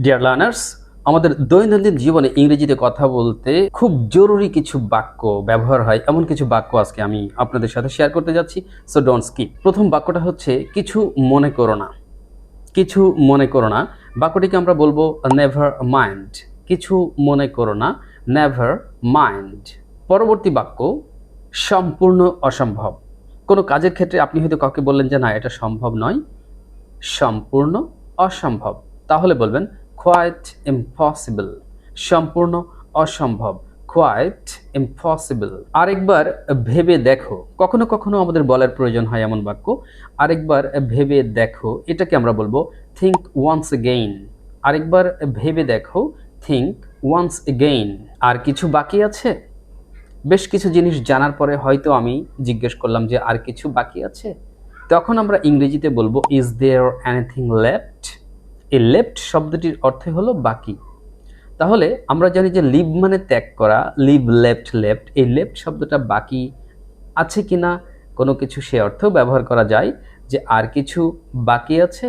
Dear learners আমাদের দৈনন্দিন জীবনে ইংরেজিতে কথা বলতে খুব জরুরি কিছু বাক্য ব্যবহার হয়। এমন কিছু বাক্য আজকে আমি আপনাদের সাথে শেয়ার করতে যাচ্ছি সো ডোন্ট স্কিপ প্রথম বাক্যটা হচ্ছে, কিছু মনে করো না। কিছু মনে করো না। বাক্যটিকে আমরা বলব নেভার মাইন্ড কিছু মনে করো না নেভার মাইন্ড পরবর্তী বাক্য, সম্পূর্ণ অসম্ভব। কোনো কাজের ক্ষেত্রে আপনি হয়তো কাউকে বললেন যে, না, এটা সম্ভব নয়। সম্পূর্ণ অসম্ভব। তাহলে বলবেন কোয়াইট ইম্পসিবল সম্পূর্ণ অসম্ভব। কোয়াইট ইম্পসিবল আরেকবার ভেবে দেখো। কখনো কখনো আমাদের বলার প্রয়োজন হয় এমন বাক্য। আরেকবার ভেবে দেখো। এটাকে আমরা বলব থিঙ্ক ওয়ান্স এগেইন আরেকবার ভেবে দেখো থিঙ্ক ওয়ান্স এগেইন আর কিছু বাকি আছে? বেশ কিছু জিনিস জানার পরে হয়তো আমি জিজ্ঞেস করলাম যে আর কিছু বাকি আছে? তখন আমরা ইংরেজিতে বলব ইজ দেয়ার এনিথিং লেফট এই লেফট শব্দটির অর্থে হলো বাকি। তাহলে আমরা জানি যে লিভ মানে ত্যাগ করা লিভ লেফট লেফট এই লেফট শব্দটা বাকি আছে কি না কোনো কিছু সে অর্থেও ব্যবহার করা যায় যে আর কিছু বাকি আছে?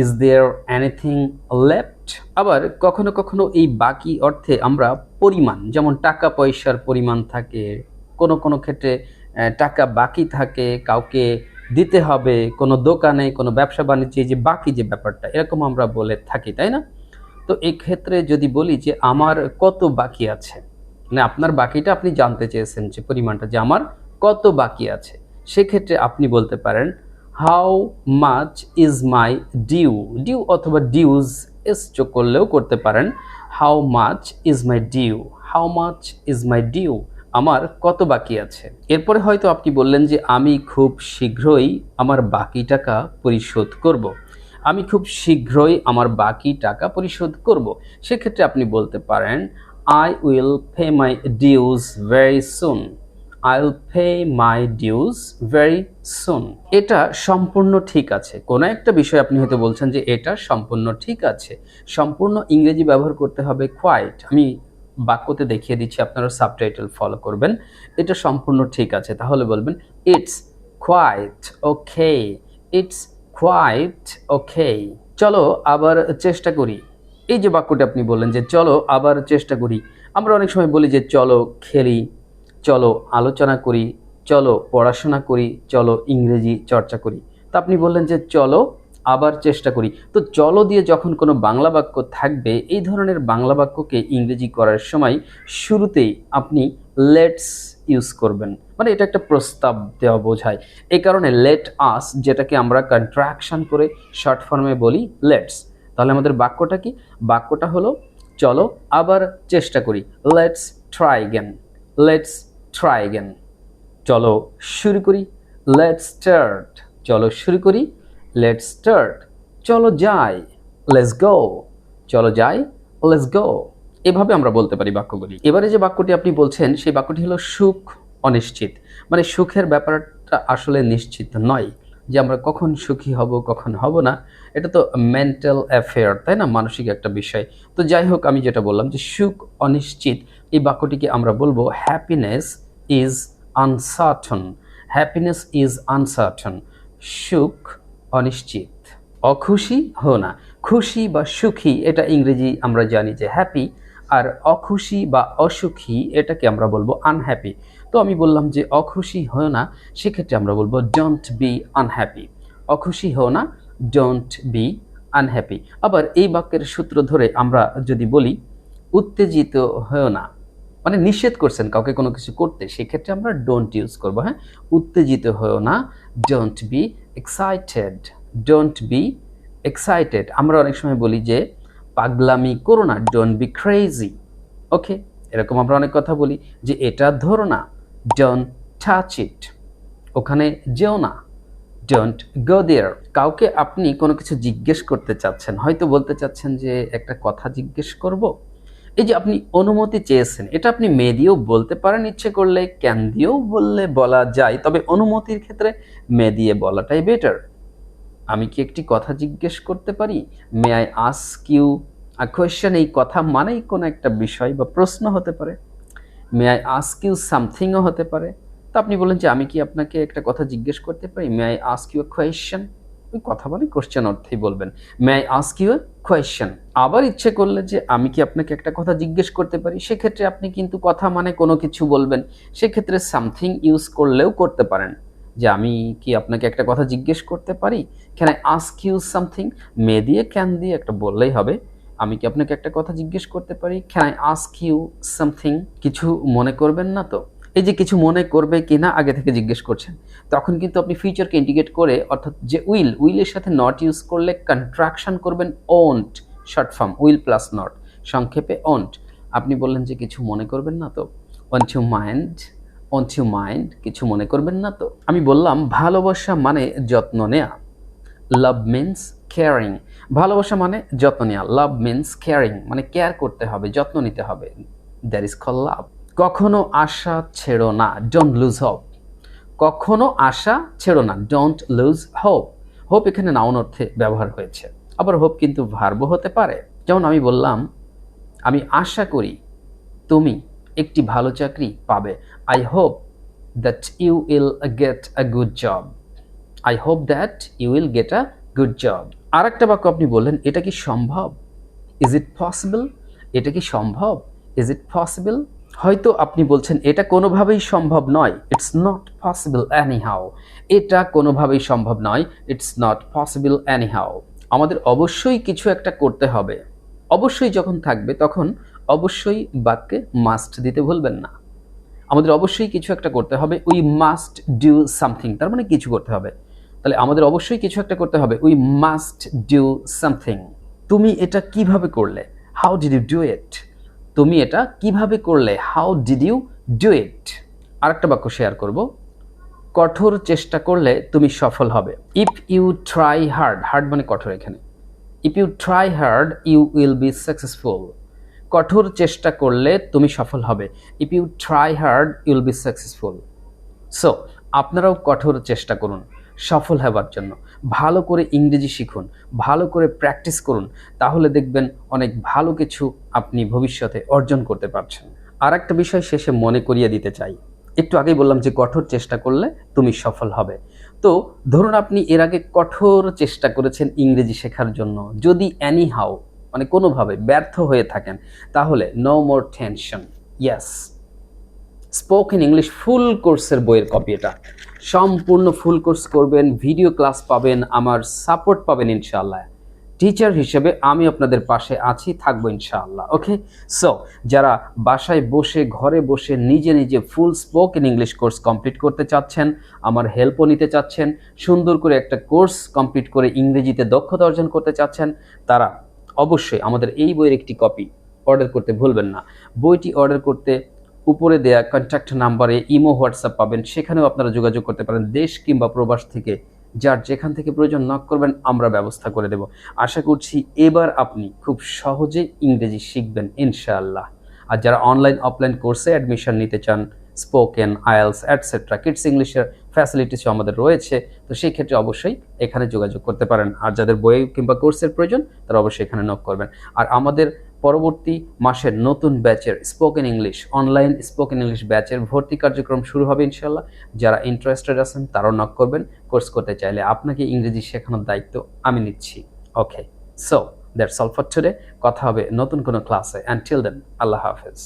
ইজ দেয়ার এনিথিং লেফট আবার কখনো কখনো এই বাকি অর্থে আমরা পরিমাণ, যেমন টাকা পয়সার পরিমাণ থাকে, কোনো কোনো ক্ষেত্রে টাকা বাকি থাকে, কাউকে দিতে হবে, কোনো দোকানে, কোনো ব্যবসা বাণিজ্যে যে বাকি যে ব্যাপারটা, এরকম আমরা বলে থাকি, তাই না? তো ক্ষেত্রে যদি বলি যে আমার কত বাকি আছে? মানে আপনার বাকিটা আপনি জানতে চেয়েছেন যে পরিমাণটা, যে আমার কত বাকি আছে? সেক্ষেত্রে আপনি বলতে পারেন how much is my due due অথবা ডিউজ এস যোগ করলেও করতে পারেন how much is my due how much is my due আমার কত বাকি আছে? এরপরে হয়তো আপনি বললেন যে আমি খুব শীঘ্রই আমার বাকি টাকা পরিশোধ করব। আমি খুব শীঘ্রই আমার বাকি টাকা পরিশোধ করব। সেক্ষেত্রে আপনি বলতে পারেন I will pay my dues very soon I will pay my dues very soon এটা সম্পূর্ণ ঠিক আছে। কোনো একটা বিষয় আপনি হয়তো বলছেন যে এটা সম্পূর্ণ ঠিক আছে। সম্পূর্ণ ইংরেজি ব্যবহার করতে হবে কোয়াইট আমি বাক্যতে দেখিয়ে দিচ্ছি, আপনারা সাবটাইটেল ফলো করবেন। এটা সম্পূর্ণ ঠিক আছে। তাহলে বলবেন it's quite okay it's quite okay চলো আবার চেষ্টা করি। এই যে বাক্যটা আপনি বললেন যে, চলো আবার চেষ্টা করি। আমরা অনেক সময় বলি যে, চলো খেলি, চলো আলোচনা করি, চলো পড়াশোনা করি, চলো ইংরেজি চর্চা করি। তা আপনি বললেন যে, চলো আবার চেষ্টা করি। তো চলো দিয়ে যখন কোনো বাংলা বাক্য থাকবে, এই ধরনের বাংলা বাক্যকে ইংরেজি করার সময় শুরুতেই আপনি লেটস ইউজ করবেন। মানে এটা একটা প্রস্তাব দেওয়া বোঝায়। এই কারণে লেট আস যেটাকে আমরা কন্ট্রাকশন করে শর্ট ফর্মে বলি লেটস তাহলে আমাদের বাক্যটা কি? বাক্যটা হলো, চলো আবার চেষ্টা করি। Let's try again let's try again চলো শুরু করি। লেটস স্টার্ট চলো শুরু করি। লেটস স্টার্ট চলো যাই। লেটস গো চলো যাই। লেটস গো এভাবে আমরা বলতে পারি বাক্যগুলি। এবারে যে বাক্যটি আপনি বলছেন, সেই বাক্যটি হলো সুখ অনিশ্চিত। মানে সুখের ব্যাপারটা আসলে নিশ্চিত নয় যে আমরা কখন সুখী হব, কখন হব না। এটা তো মেন্টাল অ্যাফেয়ার তাই না? মানসিক একটা বিষয়। তো যাই হোক, আমি যেটা বললাম যে সুখ অনিশ্চিত, এই বাক্যটিকে আমরা বলব happiness is uncertain happiness is uncertain সুখ অনিশ্চিত। অখুশি হো না। খুশি বা সুখী, এটা ইংরেজি আমরা জানি যে হ্যাপি আর অখুশি বা অসুখী, এটাকে আমরা বলব আনহ্যাপি তো আমি বললাম যে অখুশি হো না, সেক্ষেত্রে আমরা বলব ডোন্ট বি আনহ্যাপি অখুশি হো না ডোন্ট বি আনহ্যাপি আবার এই বাক্যের সূত্র ধরে আমরা যদি বলি, উত্তেজিত হয়েও না। মানে নিষেধ করছেন কাউকে কোনো কিছু করতে, সেক্ষেত্রে আমরা ডোন্ট ইউজ করব হ্যাঁ? উত্তেজিত হয়েও না don't be excited don't be excited আমরা অনেক সময় বলি যে, পাগলামি করো না ডোন্ট বি ক্রেজি ওকে এরকম আমরা অনেক কথা বলি যে, এটা ধরো না ডোন্ট টাচ ইট ওখানে যেও না ডোন্ট গো দেয়ার কাউকে আপনি কোনো কিছু জিজ্ঞেস করতে চাচ্ছেন, হয়তো বলতে চাচ্ছেন যে, একটা কথা জিজ্ঞেস করব? এই যে আপনি অনুমতি চেয়েছেন, এটা আপনি মে দিয়েও বলতে পারেন, ইচ্ছে করলে ক্যান দিয়েও বললে বলা যায়, তবে অনুমতির ক্ষেত্রে মে দিয়ে বলাটাই বেটার আমি কি একটি কথা জিজ্ঞেস করতে পারি? May I ask you a question এই কথা মানেই কোনো একটা বিষয় বা প্রশ্ন হতে পারে। মে আই আস্ক ইউ সামথিংও হতে পারে। তো আপনি বলেন যে আমি কি আপনাকে একটা কথা জিজ্ঞেস করতে পারি? May I ask you question ওই কথা মানে কোয়েশ্চেন অর্থেই বলবেন। May I ask you question আবার ইচ্ছে করলে যে আমি কি আপনাকে একটা কথা জিজ্ঞেস করতে পারি? সেক্ষেত্রে আপনি কিন্তু কথা মানে কোনো কিছু বলবেন। সেক্ষেত্রে সামথিং ইউজ করলেও করতে পারেন। যে আমি কি আপনাকে একটা কথা জিজ্ঞেস করতে পারি? Can I ask you something may দিয়ে ক্যান দিয়ে একটা বললেই হবে। আমি কি আপনাকে একটা কথা জিজ্ঞেস করতে পারি? Can I ask you something কিছু মনে করবেন না তো? এই যে কিছু মনে করবে কি না আগে থেকে জিজ্ঞেস করছেন। তখন কিন্তু আপনি ফিউচারকে ইন্ডিকেট করে অর্থাৎ যে উইল উইলের সাথে নট ইউজ করলে কন্ট্রাকশন করবেন won't short form will plus not সংক্ষেপে ওন্ট আপনি বললেন যে কিছু মনে করবেন না তো। Want you mind want you mind কিছু মনে করবেন না তো। আমি বললাম, ভালোবাসা মানে যত্ন নেয়া। লাভ মিন্স কেয়ারিং ভালোবাসা মানে যত্ন নেওয়া লাভ মিন্স কেয়ারিং মানে কেয়ার করতে হবে, যত্ন নিতে হবে। দ্যাট ইজ কল লাভ কখনো আশা ছেড়ো না ডোন্ট লুজ হোপ কখনো আশা ছেড়ো না ডোন্ট লুজ হোপ হোপ এখানে নাউন অর্থে ব্যবহার হয়েছে। আবার হোপ কিন্তু ভার্ব হতে পারে। যেমন আমি বললাম, আমি আশা করি তুমি একটি ভালো চাকরি পাবে। I hope that you will get a good job I hope that you will get a good job আর একটা বাক্য আপনি বললেন, এটা কি সম্ভব? ইজ ইট পসিবল এটা কি সম্ভব? ইজ ইট পসিবল হয়তো আপনি বলছেন, এটা কোনোভাবেই সম্ভব নয়। It's not possible anyhow এটা কোনোভাবেই সম্ভব নয়। It's not possible anyhow আমাদের অবশ্যই কিছু একটা করতে হবে। অবশ্যই যখন থাকবে, তখন অবশ্যই বাক্যে মাস্ট দিতে ভুলবেন না। আমাদের অবশ্যই কিছু একটা করতে হবে। উই মাস্ট ডু সামথিং তার মানে কিছু করতে হবে। তাহলে আমাদের অবশ্যই কিছু একটা করতে হবে। উই মাস্ট ডু সামথিং তুমি এটা কীভাবে করলে? How did you do it তুমি এটা কীভাবে করলে? How did you do it আরেকটা বাক্য শেয়ার করব। কঠোর চেষ্টা করলে তুমি সফল হবে। If you try hard hard মানে কঠোর এখানে। If you try hard you will be successful কঠোর চেষ্টা করলে তুমি সফল হবে। If you try hard you'll be successful so আপনারাও কঠোর চেষ্টা করুন। সফল হবার জন্য। ভালো করে ইংরেজি শিখুন, ভালো করে প্র্যাকটিস করুন, তাহলে দেখবেন অনেক ভালো কিছু আপনি ভবিষ্যতে অর্জন করতে পারছেন। আর একটা বিষয় শেষে মনে করিয়ে দিতে চাই। একটু আগেই বললাম যে কঠোর চেষ্টা করলে তুমি সফল হবে। তো ধরুন আপনি এর আগে কঠোর চেষ্টা করেছেন ইংরেজি শেখার জন্য। যদি অ্যানি হাও মানে কোনোভাবে ব্যর্থ হয়ে থাকেন, তাহলে নো মোর টেনশন ইয়াস স্পোকেন ইংলিশ ফুল কোর্সের বইয়ের কপি এটা। সম্পূর্ণ ফুল কোর্স করবেন ভিডিও ক্লাস পাবেন, আমার সাপোর্ট পাবেন ইনশাল্লাহ টিচার হিসেবে আমি আপনাদের পাশে আছি, থাকব ইনশাআল্লাহ ওকে সো যারা বাসায় বসে, ঘরে বসে নিজে নিজে full spoken English course complete করতে চাচ্ছেন, আমার হেল্পও নিতে চাচ্ছেন, সুন্দর করে একটা কোর্স কমপ্লিট করে ইংরেজিতে দক্ষতা অর্জন করতে চাচ্ছেন, তারা অবশ্যই আমাদের এই বইয়ের একটি কপি অর্ডার করতে ভুলবেন না। বইটি অর্ডার করতে উপরে দেয়া কন্ট্যাক্ট নাম্বারে ইমো হোয়াটসঅ্যাপ পাবেন। সেখানেও আপনারা যোগাযোগ করতে পারেন। দেশ কিংবা প্রবাস থেকে যার যেখান থেকে প্রয়োজন নক করবেন, আমরা ব্যবস্থা করে দেব। আশা করছি এবার আপনি খুব সহজে ইংরেজি শিখবেন, ইনশাআল্লাহ। আর যারা অনলাইন অফলাইন কোর্সে অ্যাডমিশন নিতে চান স্পোকেন আইএলস অ্যাটসেট্রা কিডস ইংলিশের ফ্যাসিলিটিসও আমাদের রয়েছে, তো সেই ক্ষেত্রে অবশ্যই এখানে যোগাযোগ করতে পারেন। আর যাদের বই কিংবা কোর্সের প্রয়োজন, তারা অবশ্যই এখানে নক করবেন। আর আমাদের পরবর্তী মাসের নতুন ব্যাচের spoken English online spoken English ব্যাচের ভর্তি কার্যক্রম শুরু হবে ইনশাল্লাহ যারা ইন্টারেস্টেড আছেন, তারাও নক করবেন। কোর্স করতে চাইলে আপনাকে ইংরেজি শেখানোর দায়িত্ব আমি নিচ্ছি। Okay so that's all for today কথা হবে নতুন কোনো ক্লাসে অ্যান্ড টিল দেন আল্লাহ হাফেজ।